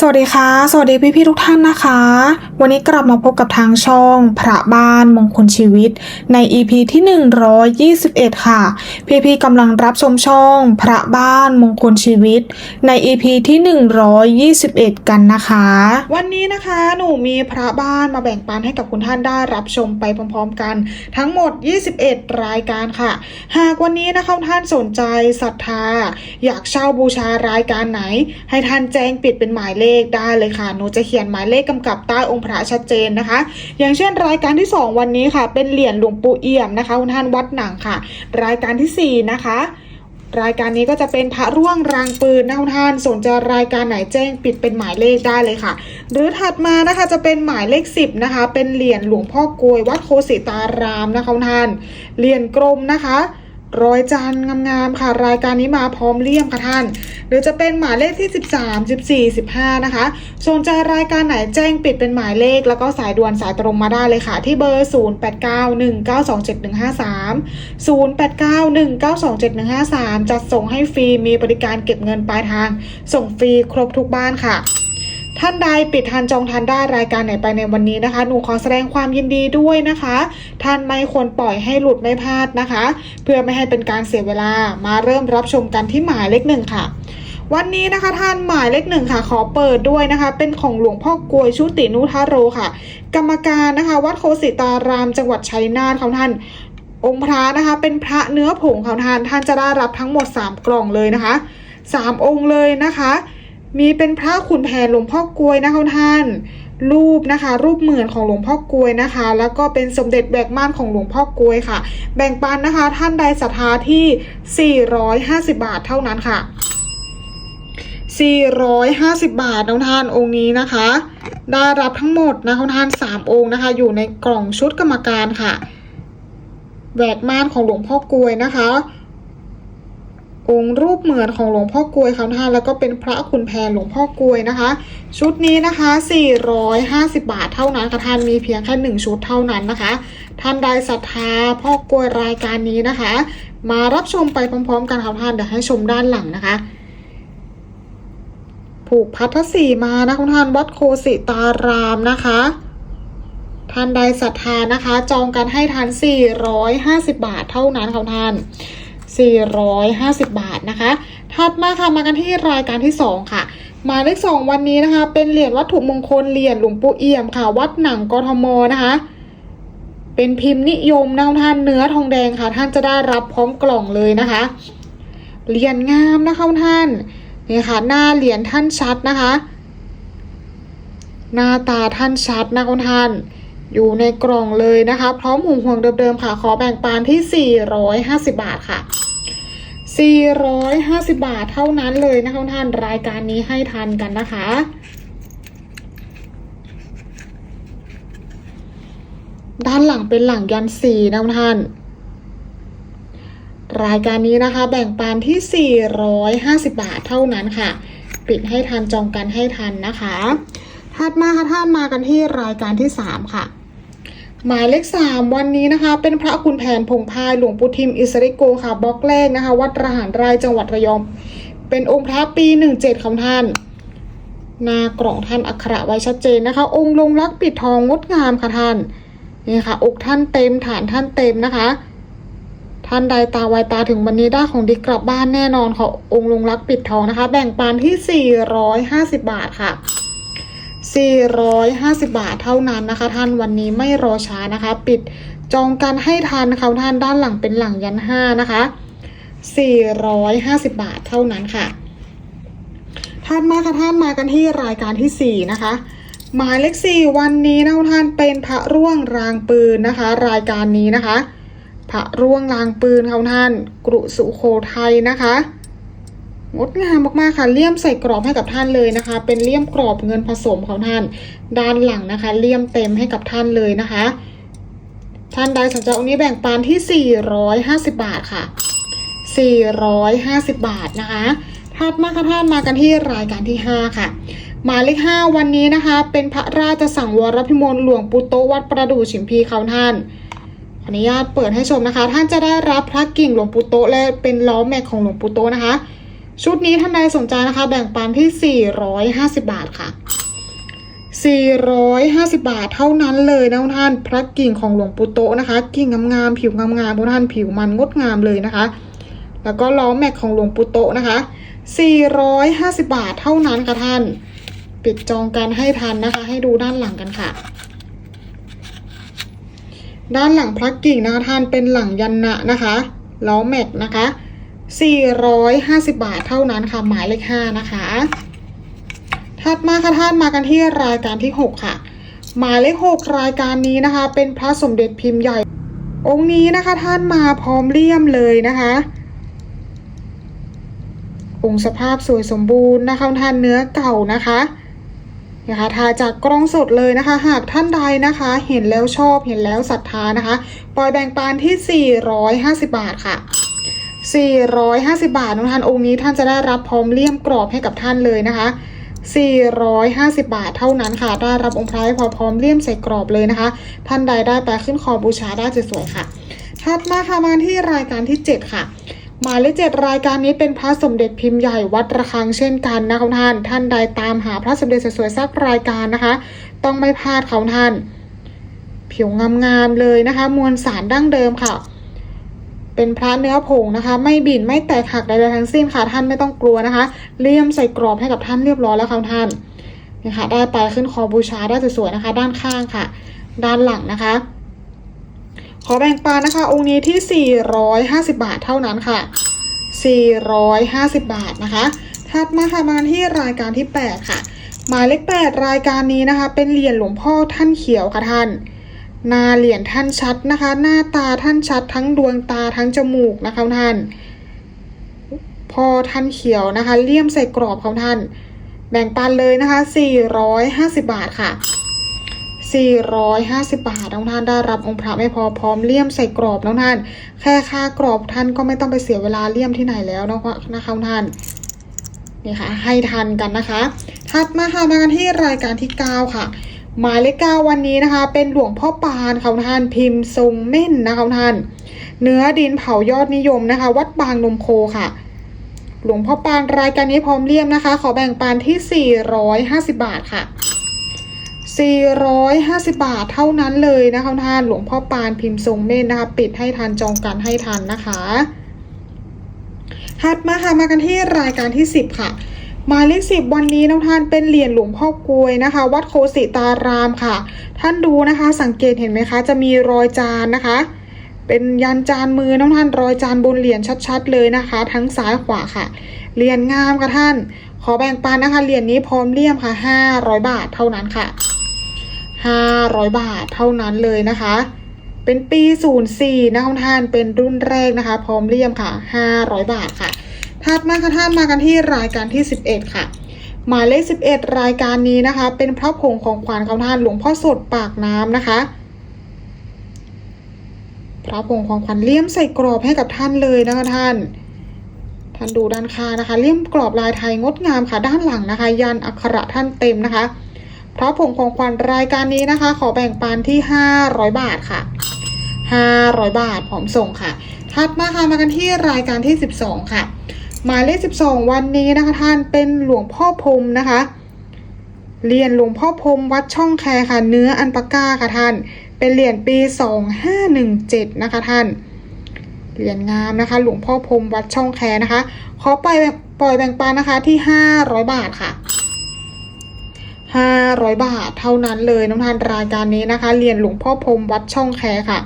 สวัสดีค่ะ สวัสดีพี่ๆทุกท่านนะคะ วันนี้กลับมาพบกับทางช่องพระบ้านมงคลชีวิต ใน EP ที่ 121 ค่ะ พี่ๆกำลังรับชมช่องพระบ้านมงคลชีวิต ใน EP ที่ 121 กันนะคะ วันนี้นะคะหนูมีพระบ้านมาแบ่งปันให้กับคุณท่านได้รับชมไปพร้อมๆกัน ทั้งหมด 21 รายการค่ะ หากวันนี้นะคะท่านสนใจศรัทธา อยากเช่าบูชารายการไหน ให้ท่านแจ้งปิดเป็นหมายเลขได้เลยค่ะหนูจะเขียนหมายเลขกำกับใต้องค์พระชัดเจนนะคะ อย่างเช่นรายการที่ 2 วันนี้ค่ะ เป็นเหรียญหลวงปู่เอี่ยมนะคะคุณท่านวัดหนังค่ะ รายการทีสี่ 4 นะคะรายการนี้ก็จะเป็นพระร่วงรางปืนนะคุณท่านสนใจรายการไหนแจ้งปิดเป็นหมายเลขได้เลยค่ะ หรือถัดมานะคะจะเป็นหมายเลข 10นะคะ เป็นเหรียญหลวงพ่อกลวยวัดโคสิตารามนะคะคุณท่านเหรียญกลมนะคะ ร้อยจานงามๆค่ะ รายการนี้มาพร้อมเลี่ยมค่ะท่าน หรือจะเป็นหมายเลขที่ 13 14 15 นะคะสนใจรายการไหนแจ้งปิดเป็นหมายเลข แล้วก็สายด่วนสายตรงมาได้เลยค่ะ ที่เบอร์ 0891927153 0891927153 จัดส่งให้ฟรีมีบริการเก็บเงินปลายทาง ส่งฟรีครบทุกบ้านค่ะ ท่านใดปิดทันจองทันได้รายการไหนไปในวันนี้นะคะ หนูขอแสดงความยินดีด้วยนะคะ ท่านไม่ควรปล่อยให้หลุดไม่พลาดนะคะ เพื่อไม่ให้เป็นการเสียเวลามาเริ่มรับชมกันที่หมายเลขหนึ่งค่ะ วันนี้นะคะท่านหมายเลขหนึ่งค่ะ ขอเปิดด้วยนะคะ เป็นของหลวงพ่อกลวยชุตินุทาโรค่ะ กรรมการนะคะ วัดโคสิตารามจังหวัดชัยนาทของท่านองค์พระนะคะ เป็นพระเนื้อผงของท่านท่านจะได้รับทั้งหมด 3 กล่องเลยนะคะ 3 องค์เลยนะคะ มีเป็นพระขุนแผนหลวงพ่อกลวยนะคะท่าน รูปนะคะ รูปเหมือนของหลวงพ่อกลวยนะคะ แล้วก็เป็นสมเด็จแบกม่านของหลวงพ่อกลวยค่ะ แบ่งปันนะคะ ท่านใดศรัทธาที่ 450 บาทเท่านั้นค่ะ 450 บาทน้องท่านองค์นี้นะคะ ได้รับทั้งหมดนะน้องท่าน3องค์นะคะ อยู่ในกล่องชุดกรรมการค่ะแหวกม่านของหลวงพ่อกลวยนะคะ องค์รูปเหมือนของหลวงพ่อกลวยค่ะท่านแล้วก็เป็นพระขุนแผนหลวงพ่อกลวยนะคะ ชุดนี้นะคะ 450 บาทเท่านั้นค่ะท่านมีเพียงแค่หนึ่งชุดเท่านั้นนะคะ ท่านใดศรัทธาพ่อกลวยรายการนี้นะคะ มารับชมไปพร้อมๆ กันค่ะท่านเดี๋ยวให้ชมด้านหลังนะคะผูกพัทธสีมานะคุณท่านวัดโคสิตารามนะคะ ท่านใดศรัทธานะคะ จองกันให้ทัน450 บาทเท่านั้นค่ะท่าน 450 บาทนะคะ ถัดมาค่ะมากันที่รายการที่ 2 ค่ะ หมายเลข2วันนี้นะคะ เป็นเหรียญวัตถุมงคลเหรียญหลวงปู่เอี่ยมค่ะ วัดหนังกทมนะคะเป็นพิมพ์นิยมนะท่านเนื้อทองแดงค่ะ ท่านจะได้รับพร้อมกล่องเลยนะคะเหรียญงามนะคะท่านนี่ค่ะ หน้าเหรียญท่านชัดนะคะ หน้าตาท่านชัดนะคุณท่าน อยู่ในกล่องเลยนะคะ พร้อมหุ่มห่วงเดิมๆค่ะ ขอแบ่งปันที่ 450 บาทค่ะ 450 บาทเท่านั้นเลยนะคะท่านรายการนี้ให้ทันกันนะคะด้านหลังเป็นหลังยันสีนะคุณท่าน รายการนี้นะคะ แบ่งปันที่ 450 บาทเท่านั้นค่ะ ปิดให้ทันจองกันให้ทันนะคะ ถัดมาค่ะท่านมากันที่รายการที่ 3 ค่ะ หมายเลข3วันนี้นะคะ เป็นพระคุณแผนพงพายหลวงปู่ทิมอิสริโกค่ะบล็อกแรกนะคะ วัดระหารไร่จังหวัดระยอง เป็นองค์พระปี17ของท่านหน้ากล่องท่านอักขระไว้ชัดเจนนะคะ องค์ลงรักปิดทองงดงามค่ะท่านนี่ค่ะอกท่านเต็มฐานท่านเต็มนะคะ ท่านใดตาไวตาถึงวันนี้ได้ของดีกลับบ้านแน่นอนค่ะองค์ลงรักปิดทองนะคะ แบ่งปันที่ 450 บาทค่ะ 450 บาทเท่านั้นนะคะ ท่านวันนี้ไม่รอช้านะคะ ปิดจองกันให้ทันค่ะท่านด้านหลังเป็นหลังยันห้านะคะ 450 บาทเท่านั้นค่ะท่านมาค่ะท่านมากันที่รายการที่ 4 นะคะหมายเลขสี่วันนี้นะท่านเป็นพระร่วงรางปืนนะคะ รายการนี้นะคะ พระร่วงรางปืนค่ะท่านกรุสุโขทัยนะคะ งดงามมากๆค่ะเลี่ยมใส่กรอบให้กับท่านเลยนะคะ เป็นเลี่ยมกรอบเงินผสมของท่าน ด้านหลังนะคะ เลี่ยมเต็มให้กับท่านเลยนะคะ ท่านใดสนใจองค์นี้แบ่งปันที่ 450 บาทค่ะ 450 บาทนะคะถัดมาค่ะท่านมากันที่รายการที่ 5 ค่ะหมายเลข 5 วันนี้นะคะ เป็นพระราชสังวรพิมลหลวงปู่โตวัดประดู่ฉิมพีเขาท่านอนุญาตเปิดให้ชมนะคะ ท่านจะได้รับพระกิ่งหลวงปู่โตและเป็นล้อแม็กของหลวงปู่โตนะคะ ชุดนี้ท่านใดสนใจนะคะ แบ่งปันที่ 450 บาทค่ะ 450 บาทเท่านั้นเลยนะท่าน พระกิ่งของหลวงปู่โตนะคะ กิ่งงามๆผิวงามๆท่านผิวมันงดงามเลยนะคะ แล้วก็ล้อแม็กของหลวงปู่โตนะคะ 450 บาทเท่านั้นค่ะท่าน ปิดจองกันให้ทันนะคะ ให้ดูด้านหลังกันค่ะด้านหลังพระกิ่งนะคะท่านเป็นหลังยันนะนะคะล้อแม็กนะคะ 450 บาทเท่านั้นค่ะ หมายเลข5นะคะ ถัดมาค่ะท่านมากันที่รายการที่ 6 ค่ะ หมายเลข 6 รายการนี้นะคะ เป็นพระสมเด็จพิมพ์ใหญ่ องค์นี้นะคะท่านมาพร้อมเลี่ยมเลยนะคะ องค์สภาพสวยสมบูรณ์นะคะท่านเนื้อเก่านะคะนะคะทาจากกล้องสดเลยนะคะ หากท่านใดนะคะ เห็นแล้วชอบเห็นแล้วศรัทธานะคะ ปล่อยแบ่งปานที่ 450 บาทค่ะ 450 บาทนะท่านองค์นี้ท่านจะได้รับพร้อมเลี่ยมกรอบให้กับท่านเลยนะคะ 450 บาทเท่านั้นค่ะ ได้รับองค์พระให้พอพร้อมเลี่ยมใส่กรอบเลยนะคะ ท่านใดได้ไปขึ้นคอบูชาได้สวยๆค่ะ ถัดมาค่ะมาที่รายการที่ 7 ค่ะหมายเลขเจ็ดรายการนี้เป็นพระสมเด็จพิมพ์ใหญ่วัดระฆังเช่นกันนะคะท่าน ท่านใดตามหาพระสมเด็จสวยๆสักรายการนะคะ ต้องไม่พลาดเขาท่าน ผิวงามๆเลยนะคะ มวลสารดั้งเดิมค่ะ เป็นพระเนื้อผงนะคะ ไม่บินไม่แตกหักใดๆทั้งสิ้นค่ะท่านไม่ต้องกลัวนะคะ เลี่ยมใส่กรอบให้กับท่านเรียบร้อยแล้วค่ะท่านนี่ค่ะ ได้ไปขึ้นคอบูชาได้สวยๆนะคะ ด้านข้างค่ะ ด้านหลังนะคะ ขอแบ่งปันนะคะ องค์นี้ที่ 450 บาทเท่านั้นค่ะ 450 บาทนะคะ ถัดมาค่ะมาที่รายการที่ 8 ค่ะ หมายเลข8รายการนี้นะคะ เป็นเหรียญหลวงพ่อท่านเขียวค่ะท่าน หน้าเหรียญท่านชัดนะคะ หน้าตาท่านชัด ทั้งดวงตาทั้งจมูกนะคะท่าน พอท่านเขียวนะคะ เลี่ยมใส่กรอบของท่าน แบ่งปันเลยนะคะ 450 บาทค่ะ 450 บาทน้องท่านได้รับองค์พระไม่พอพร้อมเลี่ยมใส่กรอบน้องท่าน แค่ค่ากรอบท่านก็ไม่ต้องไปเสียเวลาเลี่ยมที่ไหนแล้วนะคะนะคะท่านนี่ค่ะให้ทันกันนะคะ ถัดมาค่ะมากันที่รายการที่ 9 ค่ะ หมายเลขเก้าวันนี้นะคะ เป็นหลวงพ่อปานค่ะท่านพิมพ์ทรงเม่นนะคะท่าน เนื้อดินเผายอดนิยมนะคะ วัดบางนมโคค่ะ หลวงพ่อปานรายการนี้พร้อมเลี่ยมนะคะ ขอแบ่งปันที่ 450 บาทค่ะ 450 บาทเท่านั้นเลยนะคะท่าน หลวงพ่อปานพิมพ์ทรงเม่นนะคะ ปิดให้ทันจองกันให้ทันนะคะถัดมาค่ะมากันที่รายการที่ 10 ค่ะ หมายเลขสิบวันนี้น้องท่านเป็นเหรียญหลวงพ่อกลวยนะคะ วัดโคสิตารามค่ะ ท่านดูนะคะ สังเกตเห็นไหมคะ จะมีรอยจานนะคะ เป็นยันจานมือน้องท่านรอยจานบนเหรียญชัดๆ เลยนะคะ ทั้งซ้ายขวาค่ะเหรียญงามค่ะท่าน ขอแบ่งปันนะคะเหรียญนี้พร้อมเลี่ยมค่ะ500บาทเท่านั้นค่ะ500บาทเท่านั้นเลยนะคะ เป็นปี 04นะคะท่านเป็นรุ่นแรกนะคะ พร้อมเลี่ยมค่ะ500บาทค่ะ ถัดมาค่ะท่านมากันที่รายการที่ 11 ค่ะ หมายเลข 11 รายการนี้นะคะ เป็นพระผงของขวัญของท่านหลวงพ่อสดปากน้ำนะคะ พระผงของขวัญเลี่ยมใส่กรอบให้กับท่านเลยนะคะท่านท่านดูด้านข้างนะคะ เลี่ยมกรอบลายไทยงดงามค่ะด้านหลังนะคะ ยันอักขระท่านเต็มนะคะพระผงของขวัญรายการนี้นะคะ ขอแบ่งปันที่ 500 บาทค่ะ 500 บาทพร้อมส่งค่ะ ถัดมาค่ะมากันที่รายการที่ 12 ค่ะ หมายเลข 12 วันนี้นะคะท่านเป็นหลวงพ่อพรมนะคะ เหรียญหลวงพ่อพรมวัดช่องแคค่ะ เนื้ออันปาก้าค่ะท่าน เป็นเหรียญปี 2517 นะคะท่าน เหรียญงามนะคะ หลวงพ่อพรมวัดช่องแคนะคะ ขอปล่อยปล่อยแบ่งปันนะคะที่ 500 บาทค่ะ500 บาทเท่านั้นเลยน้องทานรายการนี้นะคะเหรียญหลวงพ่อพรมวัดช่องแคค่ะ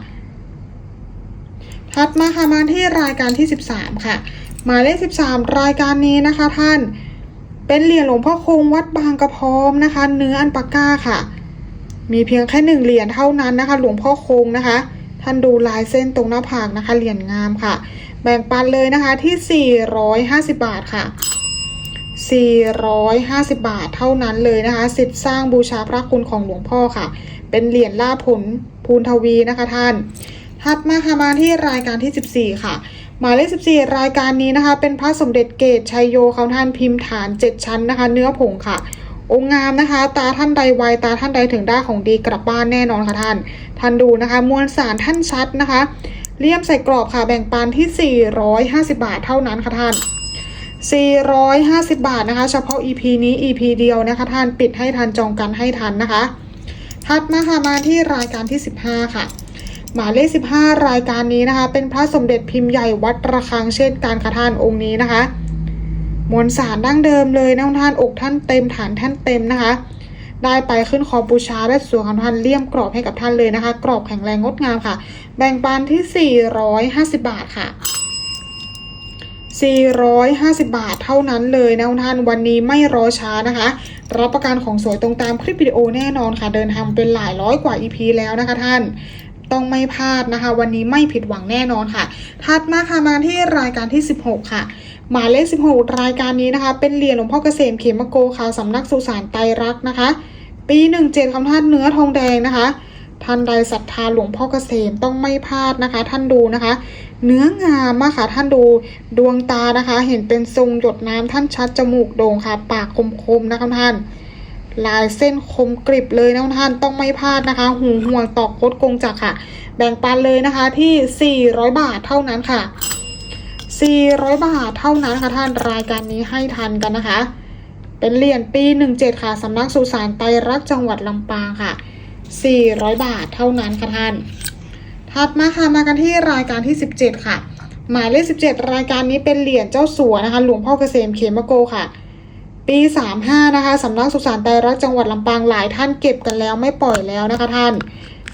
ถัดมาค่ะมาที่รายการที่ 13 ค่ะ หมายเลข 13 รายการนี้นะคะท่าน เป็นเหรียญหลวงพ่อคงวัดบางกระพร้อมนะคะ เนื้ออันปาก้าค่ะ มีเพียงแค่หนึ่งเหรียญเท่านั้นนะคะ หลวงพ่อคงนะคะ ท่านดูลายเส้นตรงหน้าผากนะคะ เหรียญงามค่ะ แบ่งปันเลยนะคะที่ 450 บาทค่ะ 450 บาทเท่านั้นเลยนะคะสิทธิ์สร้างบูชาพระคุณของหลวงพ่อค่ะ เป็นเหรียญล่าผลภูนทวีนะคะท่าน ถัดมาค่ะมาที่รายการที่ 14 ค่ะ หมายเลข14 รายการนี้นะคะ เป็นพระสมเด็จเกตชัยโยเขาท่านพิมพ์ฐาน 7 ชั้นนะคะ เนื้อผงค่ะ องค์งามนะคะ ตาท่านใดไวตาท่านใดถึงได้ของดีกลับบ้านแน่นอนค่ะท่าน ท่านดูนะคะ มวลสารท่านชัดนะคะ เลี่ยมใส่กรอบค่ะแบ่งปันที่ 450 บาทเท่านั้นค่ะท่าน 450 บาทนะคะ เฉพาะ EP นี้ EP เดียวนะคะท่านปิดให้ทันจองกันให้ทันนะคะถัดมาค่ะมาที่รายการที่ 15 ค่ะ หมายเลข 15 รายการนี้นะคะ เป็นพระสมเด็จพิมพ์ใหญ่วัดระฆังเช่นการค่ะท่านองค์นี้นะคะ มวลสารดั้งเดิมเลยนะท่านอกท่านเต็มฐานท่านเต็มนะคะ ได้ไปขึ้นคอบูชาได้สวยของท่านเลี่ยมกรอบให้กับท่านเลยนะคะ กรอบแข็งแรงงดงามค่ะ แบ่งปันที่ 450 บาทค่ะ 450 บาทเท่านั้นเลยนะท่านวันนี้ไม่รอช้านะคะ รับประกันของสวยตรงตามคลิปวิดีโอแน่นอนค่ะ เดินทางเป็นหลายร้อยกว่า EP แล้วนะคะท่าน ต้องไม่พลาดนะคะ วันนี้ไม่ผิดหวังแน่นอนค่ะ ถัดมาค่ะมาที่รายการที่ 16 ค่ะ หมายเลข 16 รายการนี้นะคะ เป็นเหรียญหลวงพ่อเกษมเขมโกค่ะสำนักสุสานไตรรักษ์นะคะ ปี 17คำท่านเนื้อทองแดงนะคะท่านใดศรัทธาหลวงพ่อเกษมต้องไม่พลาดนะคะ ท่านดูนะคะ เนื้องามมากค่ะท่านดูดวงตานะคะ เห็นเป็นทรงหยดน้ำท่านชัดจมูกโด่งค่ะ ปากคมๆนะคะท่าน ลายเส้นคมกริบเลยนะท่านต้องไม่พลาดนะคะ หูห่วงตอกโคดกงจักค่ะ แบ่งปันเลยนะคะที่ 400 บาทเท่านั้นค่ะ 400 บาทเท่านั้นค่ะท่านรายการนี้ให้ทันกันนะคะ เป็นเหรียญปี 17 ค่ะสำนักสุสานไตรรักจังหวัดลำปางค่ะ 400 บาทเท่านั้นค่ะท่าน ถัดมาค่ะมากันที่รายการที่ 17 ค่ะ หมายเลข 17 รายการนี้เป็นเหรียญเจ้าสัวนะคะ หลวงพ่อเกษมเขมโกค่ะ ปี 35 นะคะสำนักสุสานไตรรักจังหวัดลำปางหลายท่านเก็บกันแล้วไม่ปล่อยแล้วนะคะท่าน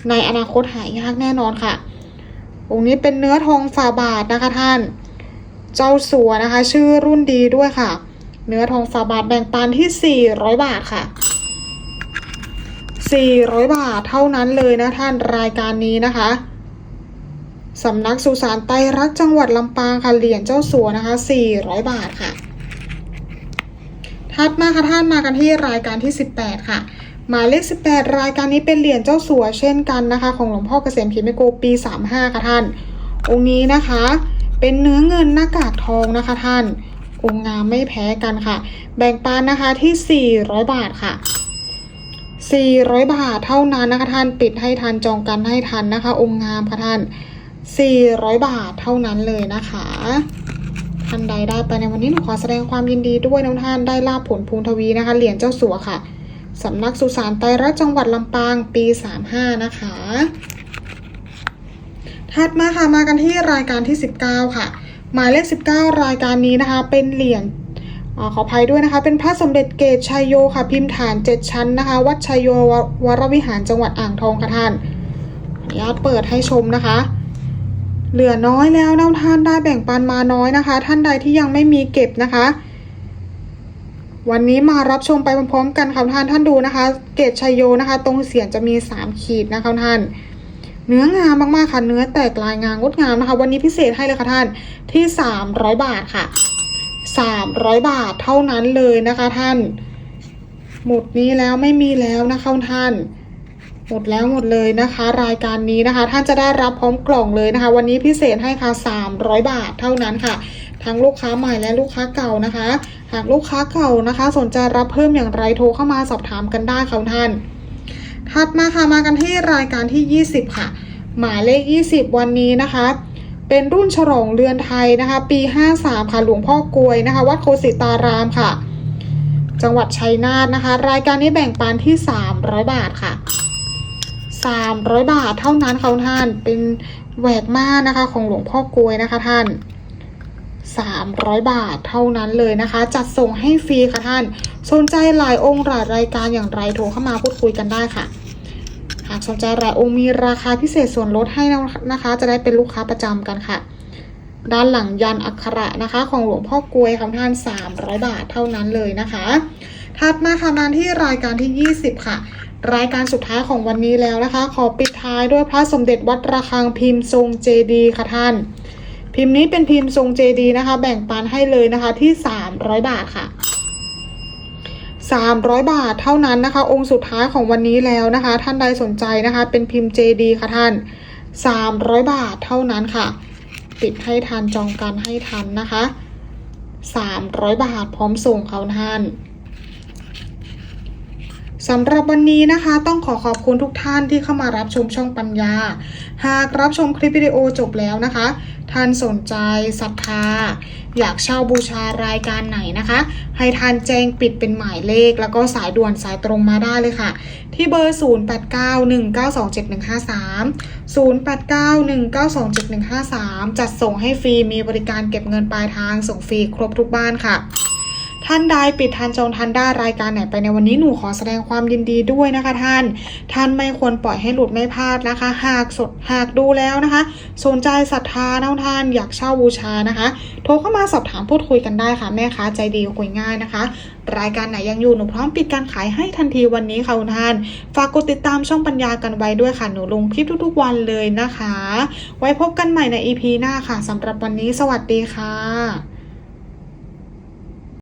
ในอนาคตหายากแน่นอนค่ะ องค์นี้เป็นเนื้อทองฝาบาทนะคะท่าน เจ้าสัวนะคะ ชื่อรุ่นดีด้วยค่ะ เนื้อทองฝาบาทแบ่งปันที่ 400 บาทค่ะ 400 บาทเท่านั้นเลยนะท่านรายการนี้นะคะสำนักสุสานไตรรักจังหวัดลำปางค่ะเหรียญเจ้าสัวนะคะ 400 บาทค่ะ ถัดมาค่ะท่านมากันที่รายการที่ 18 ค่ะ หมายเลข 18 รายการนี้เป็นเหรียญเจ้าสัวเช่นกันนะคะ ของหลวงพ่อเกษมขีเมโกปี 35 ค่ะท่าน องค์นี้นะคะ เป็นเนื้อเงินหน้ากากทองนะคะท่าน องค์งามไม่แพ้กันค่ะ แบ่งปันนะคะที่ 400 บาทค่ะ 400 บาทเท่านั้นนะคะท่านปิดให้ทันจองกันให้ทันนะคะ องค์งามค่ะท่าน 400 บาทเท่านั้นเลยนะคะ ท่านใดได้ไปในวันนี้หนูขอแสดงความยินดีด้วยนะท่านได้ลาบผลภูมิทวีนะคะ เหรียญเจ้าสัวค่ะสำนักสุสานไตรรัตน์จังหวัดลำปางปี 35 นะคะ ถัดมาค่ะมากันที่รายการที่ 19 ค่ะ หมายเลข 19 รายการนี้นะคะ เป็นเหรียญอขออภัยด้วยนะคะ เป็นพระสมเด็จเกตชัยโยค่ะ พิมพ์ฐาน 7 ชั้นนะคะ วัดชัยโยววรวิหารจังหวัดอ่างทองค่ะท่านอนุญาตเปิดให้ชมนะคะ เหลือน้อยแล้วนะท่านได้แบ่งปันมาน้อยนะคะ ท่านใดที่ยังไม่มีเก็บนะคะ วันนี้มารับชมไปพร้อมๆกันค่ะท่านท่านดูนะคะ เกตชัยโยนะคะ ตรงเสียงจะมี 3 ขีดนะคะท่านเนื้องามมากๆค่ะ เนื้อแตกลายงามงดงามนะคะ วันนี้พิเศษให้เลยค่ะท่านที่ 300 บาทค่ะ 300 บาทเท่านั้นเลยนะคะท่าน หมดนี้แล้วไม่มีแล้วนะคะท่าน หมดแล้วหมดเลยนะคะ รายการนี้นะคะ ท่านจะได้รับพร้อมกล่องเลยนะคะ วันนี้พิเศษให้ค่ะ 300 บาทเท่านั้นค่ะทั้งลูกค้าใหม่และลูกค้าเก่านะคะ หากลูกค้าเก่านะคะ สนใจรับเพิ่มอย่างไรโทรเข้ามาสอบถามกันได้ค่ะท่าน ถัดมาค่ะมากันที่รายการที่ 20 ค่ะ หมายเลข 20 วันนี้นะคะ เป็นรุ่นฉลองเรือนไทยนะคะ ปี 53 ค่ะหลวงพ่อกลวยนะคะ วัดโคสิตารามค่ะ จังหวัดชัยนาทนะคะ รายการนี้แบ่งปันที่ 300 บาทค่ะ 300 บาทเท่านั้นค่ะท่าน เป็นแหวกม่านะคะ ของหลวงพ่อกลวยนะคะท่าน300 บาทเท่านั้นเลยนะคะ จัดส่งให้ฟรีค่ะท่าน สนใจหลายองค์หลายรายการอย่างไรโทรเข้ามาพูดคุยกันได้ค่ะ หากสนใจหลายองค์มีราคาพิเศษส่วนลดให้นะคะ จะได้เป็นลูกค้าประจำกันค่ะ ด้านหลังยันอักขระนะคะ ของหลวงพ่อกลวยค่ะท่าน 300 บาทเท่านั้นเลยนะคะ ถัดมาค่ะมาที่รายการที่ 20 ค่ะ รายการสุดท้ายของวันนี้แล้วนะคะ ขอปิดท้ายด้วยพระสมเด็จวัดระฆังพิมพ์ทรงเจดีค่ะท่าน พิมพ์นี้เป็นพิมพ์ทรงเจดีนะคะ แบ่งปันให้เลยนะคะที่ 300 บาทค่ะ 300 บาทเท่านั้นนะคะ องค์สุดท้ายของวันนี้แล้วนะคะ ท่านใดสนใจนะคะ เป็นพิมพ์เจดีค่ะท่าน 300 บาทเท่านั้นค่ะ ปิดให้ทันจองกันให้ทันนะคะ 300 บาทพร้อมส่งเขาท่าน สำหรับวันนี้นะคะ ต้องขอขอบคุณทุกท่านที่เข้ามารับชมช่องปัญญา หากรับชมคลิปวิดีโอจบแล้วนะคะ ท่านสนใจศรัทธา อยากเช่าบูชารายการไหนนะคะ ให้ท่านแจ้งปิดเป็นหมายเลข แล้วก็สายด่วนสายตรงมาได้เลยค่ะ ที่เบอร์ 0891927153 0891927153 จัดส่งให้ฟรีมีบริการเก็บเงินปลายทางส่งฟรีครบทุกบ้านค่ะ ท่านใดปิดทันจองทันได้รายการไหนไปในวันนี้หนูขอแสดงความยินดีด้วยนะคะท่าน ท่านไม่ควรปล่อยให้หลุดไม่พลาดนะคะ หากสดหากดูแล้วนะคะ สนใจศรัทธาน้องท่านอยากเช่าบูชานะคะ โทรเข้ามาสอบถามพูดคุยกันได้ค่ะแม่ค้าใจดีคุยง่ายนะคะ รายการไหนยังอยู่หนูพร้อมปิดการขายให้ทันทีวันนี้ค่ะคุณท่าน ฝากกดติดตามช่องปัญญากันไว้ด้วยค่ะหนูลงคลิปทุกๆวันเลยนะคะ ไว้พบกันใหม่ใน EP หน้าค่ะสำหรับวันนี้สวัสดีค่ะ